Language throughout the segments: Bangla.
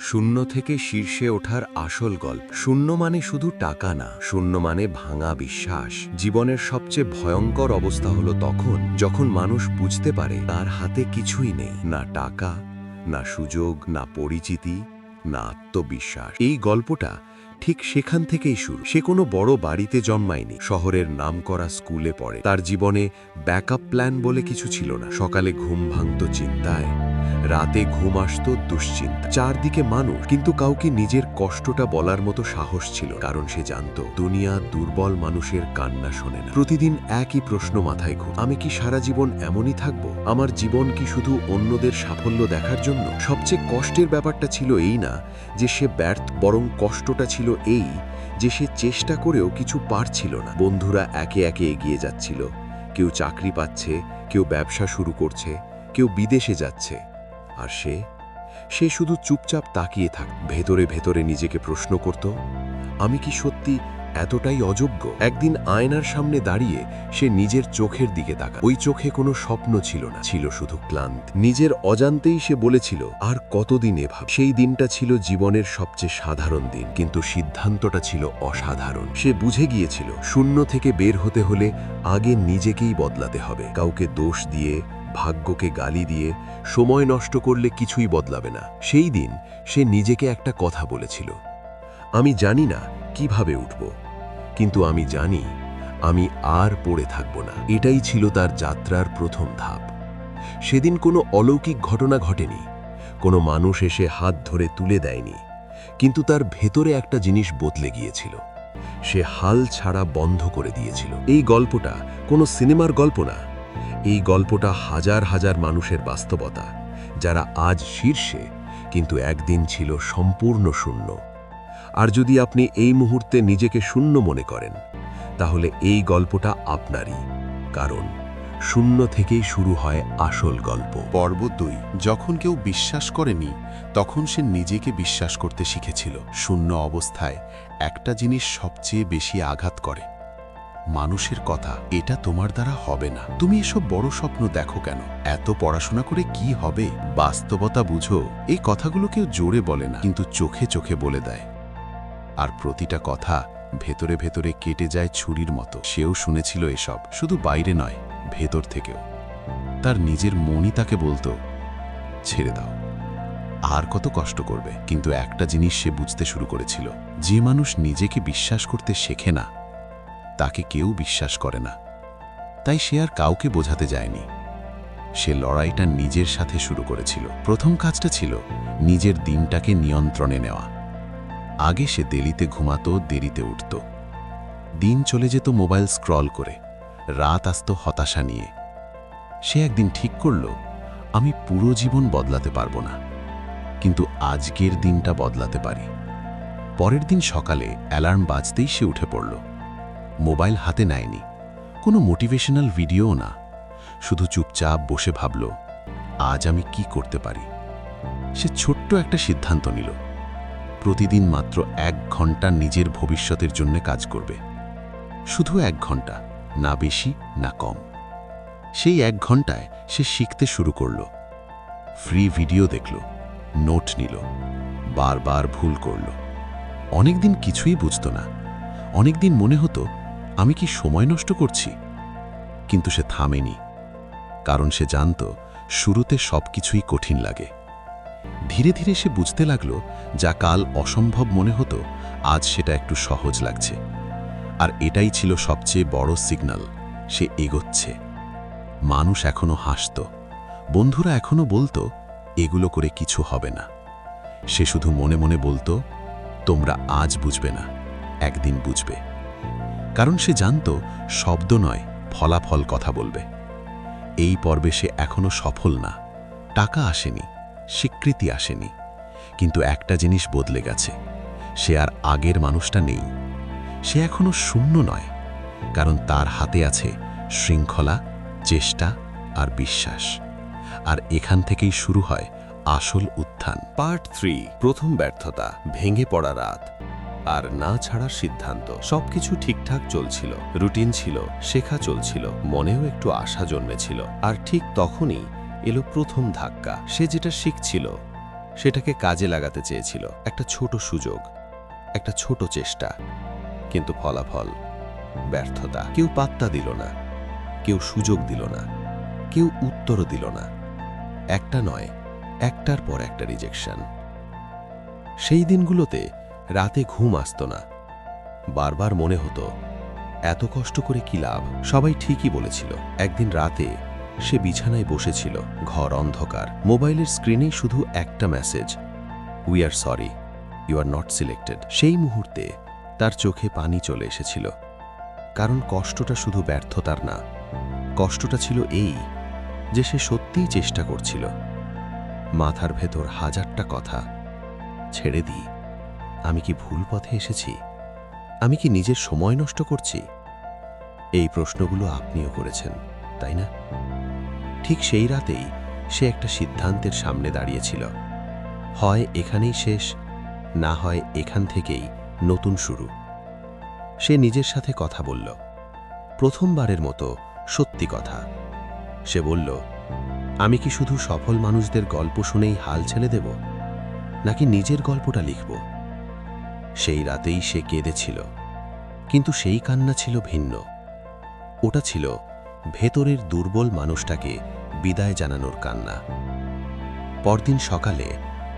শূন্য থেকে শীর্ষে ওঠার আসল গল্প। শূন্য মানে শুধু টাকা না, শূন্য মানে ভাঙা বিশ্বাস। জীবনের সবচেয়ে ভয়ঙ্কর অবস্থা হলো তখন, যখন মানুষ বুঝতে পারে তার হাতে কিছুই নেই, না টাকা, না সুযোগ, না পরিচিতি, না আত্মবিশ্বাস। এই গল্পটা ঠিক সেখান থেকেই শুরু। সে কোনো বড় বাড়িতে জন্মায়নি। শহরের নাম করা স্কুলে পড়ে। তার জীবনে ব্যাকআপ প্ল্যান বলে কিছু ছিল না। সকালে ঘুম ভাঙত চিন্তায়। রাতে ঘুম আসত দুশ্চিন্তা। চারদিকে মানুষ। কিন্তু কাউকে নিজের কষ্টটা বলার মতো সাহস ছিল কারণ সে জানত, দুনিয়া দুর্বল মানুষের কান্না শোনে না। প্রতিদিন একই প্রশ্ন মাথায় ঘুর আমি কি সারা জীবন এমনই থাকব? আমার জীবন কি শুধু অন্যদের সাফল্য দেখার জন্য? সবচেয়ে কষ্টের ব্যাপারটা ছিল এই না যে সে ব্যর্থ, বরং কষ্টটা ছিল এই যে সে চেষ্টা করেও কিছু পারছিল না। বন্ধুরা একে একে এগিয়ে যাচ্ছিল। কেউ চাকরি পাচ্ছে, কেউ ব্যবসা শুরু করছে, কেউ বিদেশে যাচ্ছে। আর সে? সে শুধু চুপচাপ তাকিয়ে থাক ভেতরে ভেতরে নিজেকে প্রশ্ন করত, আমি কি সত্যি এতটাই অযোগ্য। একদিন আয়নার সামনে দাঁড়িয়ে সে নিজের চোখের দিকে তাকা ওই চোখে কোনো স্বপ্ন ছিল না। ছিল শুধু ক্লান্ত। নিজের অজান্তেই সে বলেছিল, আর কতদিন এভাব সেই দিনটা ছিল জীবনের সবচেয়ে সাধারণ দিন, কিন্তু সিদ্ধান্তটা ছিল অসাধারণ। সে বুঝে গিয়েছিল, শূন্য থেকে বের হতে হলে আগে নিজেকেই বদলাতে হবে। কাউকে দোষ দিয়ে, ভাগ্যকে গালি দিয়ে, সময় নষ্ট করলে কিছুই বদলাবে না। সেই দিন সে নিজেকে একটা কথা বলেছিল, আমি জানি না কীভাবে উঠব। কিন্তু আমি জানি, আমি আর পড়ে থাকব না। এটাই ছিল তার যাত্রার প্রথম ধাপ। সেদিন কোনো অলৌকিক ঘটনা ঘটেনি। কোনো মানুষ এসে হাত ধরে তুলে দেয়নি। কিন্তু তার ভেতরে একটা জিনিস বদলে গিয়েছিল। সে হাল ছাড়া বন্ধ করে দিয়েছিল। এই গল্পটা কোনো সিনেমার গল্প না। এই গল্পটা হাজার হাজার মানুষের বাস্তবতা, যারা আজ শীর্ষে, কিন্তু একদিন ছিল সম্পূর্ণ শূন্য। আর যদি আপনি এই মুহূর্তে নিজেকে শূন্য মনে করেন, তাহলে এই গল্পটা আপনারই, কারণ শূন্য থেকেই শুরু হয় আসল গল্প। পর্ব দুই, যখন কেউ বিশ্বাস করেনি, তখন সে নিজেকে বিশ্বাস করতে শিখেছিল। শূন্য অবস্থায় একটা জিনিস সবচেয়ে বেশি আঘাত করে, মানুষের কথা। এটা তোমার দ্বারা হবে না। তুমি এসব বড় স্বপ্ন দেখো কেন? এত পড়াশোনা করে কি হবে? বাস্তবতা বুঝো। এই কথাগুলো কেউ জোরে বলে না, কিন্তু চোখে চোখে বলে দেয়। আর প্রতিটা কথা ভেতরে ভেতরে কেটে যায় ছুরির মতো। সেও শুনেছিল এসব। শুধু বাইরে নয়, ভেতর থেকেও। তার নিজের মনই তাকে বলতো, ছেড়ে দাও। আর কত কষ্ট করবে। কিন্তু একটা জিনিস সে বুঝতে শুরু করেছিল। যে মানুষ নিজেকে বিশ্বাস করতে শেখে না, তাকে কেউ বিশ্বাস করে না। তাই সে আর কাউকে বোঝাতে যায়নি। সে লড়াইটা নিজের সাথে শুরু করেছিল। প্রথম কাজটা ছিল নিজের দিনটাকে নিয়ন্ত্রণে নেওয়া। আগে সে দেরিতে ঘুমাতো, দেরিতে উঠত। দিন চলে যেত মোবাইল স্ক্রল করে, রাত আসত হতাশা নিয়ে। সে একদিন ঠিক করল, আমি পুরো জীবন বদলাতে পারব না, কিন্তু আজকের দিনটা বদলাতে পারি। পরের দিন সকালে অ্যালার্ম বাজতেই সে উঠে পড়ল। মোবাইল হাতে নেয়নি, কোনো মোটিভেশনাল ভিডিও না, শুধু চুপচাপ বসে ভাবল, আজ আমি কি করতে পারি? সে ছোট্ট একটা সিদ্ধান্ত নিল। প্রতিদিন মাত্র এক ঘণ্টা নিজের ভবিষ্যতের জন্য কাজ করবে। শুধু এক ঘণ্টা, না বেশি, না কম। সেই এক ঘন্টায় সে শিখতে শুরু করল। ফ্রি ভিডিও দেখল, নোট নিল, বারবার ভুল করল। অনেকদিন কিছুই বুঝত না। অনেকদিন মনে হতো, আমি কি সময় নষ্ট করছি? কিন্তু সে থামেনি। কারণ সে জানত, শুরুতে সব কিছুই কঠিন লাগে। ধীরে ধীরে সে বুঝতে লাগল, যা কাল অসম্ভব মনে হতো, আজ সেটা একটু সহজ লাগছে। আর এটাই ছিল সবচেয়ে বড় সিগন্যাল, সে এগোচ্ছে। মানুষ এখনও হাসত। বন্ধুরা এখনও বলতো, এগুলো করে কিছু হবে না। সে শুধু মনে মনে বলতো, তোমরা আজ বুঝবে না, একদিন বুঝবে। কারণ সে জানত, শব্দ নয়, ফলাফল কথা বলবে। এই পর্বে সে এখনও সফল না, টাকা আসেনি। স্বীকৃতি আসেনি। কিন্তু একটা জিনিস বদলে গেছে। সে আর আগের মানুষটা নেই। সে এখনও শূন্য নয়। কারণ তার হাতে আছে শৃঙ্খলা, চেষ্টা আর বিশ্বাস। আর এখান থেকেই শুরু হয় আসল উত্থান। পার্ট থ্রি, প্রথম ব্যর্থতা, ভেঙে পড়া রাত। আর না ছাড়ার সিদ্ধান্ত। সবকিছু ঠিকঠাক চলছিল। রুটিন ছিল, শেখা চলছিল, মনেও একটু আশা জন্মেছিল। আর ঠিক তখনই এলো প্রথম ধাক্কা। সে যেটা শিখছিল, সেটাকে কাজে লাগাতে চেয়েছিল। একটা ছোট সুযোগ, একটা ছোট চেষ্টা, কিন্তু ফলাফল ব্যর্থতা। কেউ পাত্তা দিল না, কেউ সুযোগ দিল না, কেউ উত্তরও দিল না। একটা নয়, একটার পর একটা রিজেকশন সেই দিনগুলোতে রাতে ঘুম আসতো না। বারবার মনে হতো, এত কষ্ট করে কি লাভ? সবাই ঠিকই বলেছিল, একদিন রাতে সে বিছানায় বসেছিল, ঘর অন্ধকার। মোবাইলের স্ক্রিনেই শুধু একটা message we are sorry you are not selected সেই মুহূর্তে তার চোখে পানি চলে এসেছিল। কারণ কষ্টটা শুধু ব্যর্থতার না, কষ্টটা ছিল এই যে সে সত্যিই চেষ্টা করছিল। মাথার ভেতর হাজারটা কথা, ছেড়ে দিই, আমি কি ভুল পথে এসেছি? আমি কি নিজের সময় নষ্ট করছি? এই প্রশ্নগুলো আপনিও করেছেন, তাই না? ঠিক সেই রাতেই সে একটা সিদ্ধান্তের সামনে দাঁড়িয়েছিল। হয় এখানেই শেষ, না হয় এখান থেকেই নতুন শুরু। সে নিজের সাথে কথা বলল। প্রথমবারের মতো সত্যি কথা। সে বলল, আমি কি শুধু সফল মানুষদের গল্প শুনেই হাল ছেড়ে দেব, নাকি নিজের গল্পটা লিখব? সেই রাতেই সে কেঁদেছিল। কিন্তু সেই কান্না ছিল ভিন্ন। ওটা ছিল ভেতরের দুর্বল মানুষটাকে বিদায় জানানোর কান্না। পরদিন সকালে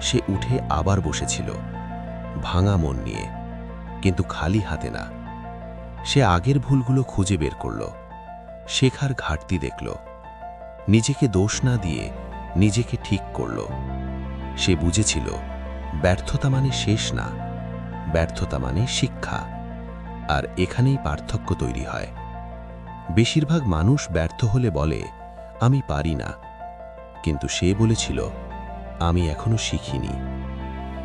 সে উঠে আবার বসেছিল, ভাঙা মন নিয়ে, কিন্তু খালি হাতে না। সে আগের ভুলগুলো খুঁজে বের করল, শেখার ঘাটতি দেখল, নিজেকে দোষ না দিয়ে নিজেকে ঠিক করল। সে বুঝেছিল, ব্যর্থতা মানে শেষ না, ব্যর্থতা মানে শিক্ষা, আর এখানেই পার্থক্য তৈরি হয়। বেশিরভাগ মানুষ ব্যর্থ হলে বলে, আমি পারি না। কিন্তু সে বলেছিল, আমি এখনও শিখিনি।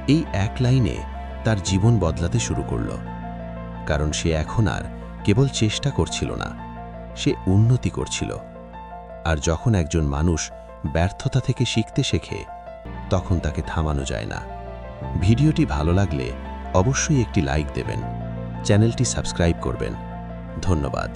এই এক লাইনে তার জীবন বদলাতে শুরু করল। কারণ সে এখন আর কেবল চেষ্টা করছিল না, সে উন্নতি করছিল। আর যখন একজন মানুষ ব্যর্থতা থেকে শিখতে শেখে, তখন তাকে থামানো যায় না। ভিডিওটি ভালো লাগলে অবশ্যই একটি লাইক দেবেন। চ্যানেলটি সাবস্ক্রাইব করবেন। ধন্যবাদ।